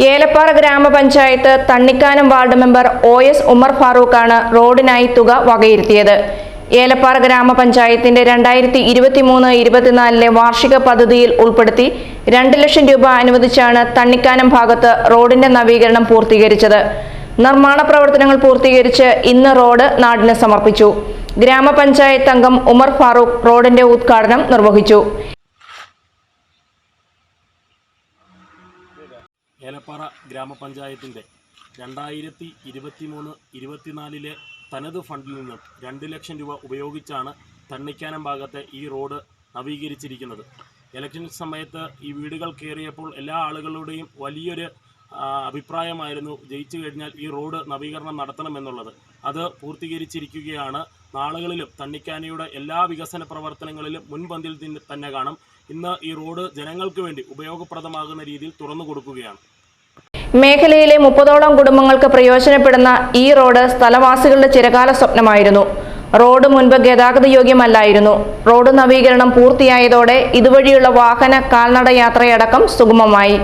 ഏലപ്പാറ ഗ്രാമപഞ്ചായത്ത് Thannikkanam ward member O S Umar ഫാറൂഖാണ് റോഡിനായി തുക വകയിരുത്തിയത്. ഏലപ്പാറ ഗ്രാമപഞ്ചായത്തിന്റെ രണ്ടായിരത്തി ഇരുപത്തിമൂന്ന് ഇരുപത്തിനാലിലെ വാർഷിക പദ്ധതിയിൽ ഉൾപ്പെടുത്തി രണ്ട് ലക്ഷം രൂപ അനുവദിച്ചാണ് തണ്ണിക്കാനം ഭാഗത്ത് റോഡിന്റെ നവീകരണം പൂർത്തീകരിച്ചത്. നിർമ്മാണ പ്രവർത്തനങ്ങൾ പൂർത്തീകരിച്ച് ഇന്ന് റോഡ് നാടിന് സമർപ്പിച്ചു. ഗ്രാമപഞ്ചായത്ത് അംഗം ഉമർ ഫാറൂഖ് റോഡിന്റെ ഉദ്ഘാടനം നിർവഹിച്ചു. ഏലപ്പാറ ഗ്രാമപഞ്ചായത്തിന്റെ രണ്ടായിരത്തി ഇരുപത്തി മൂന്ന് ഇരുപത്തിനാലിലെ തനത് ഫണ്ടിൽ നിന്നും രണ്ട് ലക്ഷം രൂപ ഉപയോഗിച്ചാണ് തണ്ണിക്കാനം ഭാഗത്തെ ഈ റോഡ് നവീകരിച്ചിരിക്കുന്നത്. ഇലക്ഷൻ സമയത്ത് ഈ വീടുകൾ കയറിയപ്പോൾ എല്ലാ ആളുകളുടെയും വലിയൊരു അഭിപ്രായമായിരുന്നു. ജയിച്ചു കഴിഞ്ഞാൽ ഈ റോഡ് നവീകരണം നടത്തണമെന്നുള്ളത്. അത് പൂർത്തീകരിച്ചിരിക്കുകയാണ്. നാളുകളിലും തണ്ണിക്കാനയുടെ എല്ലാ വികസന പ്രവർത്തനങ്ങളിലും മുൻപന്തിൽ തന്നെ- കാണും. ഇന്ന് ഈ റോഡ് ജനങ്ങൾക്ക് വേണ്ടി ഉപയോഗപ്രദമാകുന്ന രീതിയിൽ തുറന്നു കൊടുക്കുകയാണ്. മേഖലയിലെ മുപ്പതോളം കുടുംബങ്ങൾക്ക് പ്രയോജനപ്പെടുന്ന ഈ റോഡ് സ്ഥലവാസികളുടെ ചിരകാല സ്വപ്നമായിരുന്നു. റോഡ് മുൻപ് ഗതാഗത യോഗ്യമല്ലായിരുന്നു. റോഡ് നവീകരണം പൂർത്തിയായതോടെ ഇതുവഴിയുള്ള വാഹന കാൽനട യാത്രയടക്കം സുഗമമായി.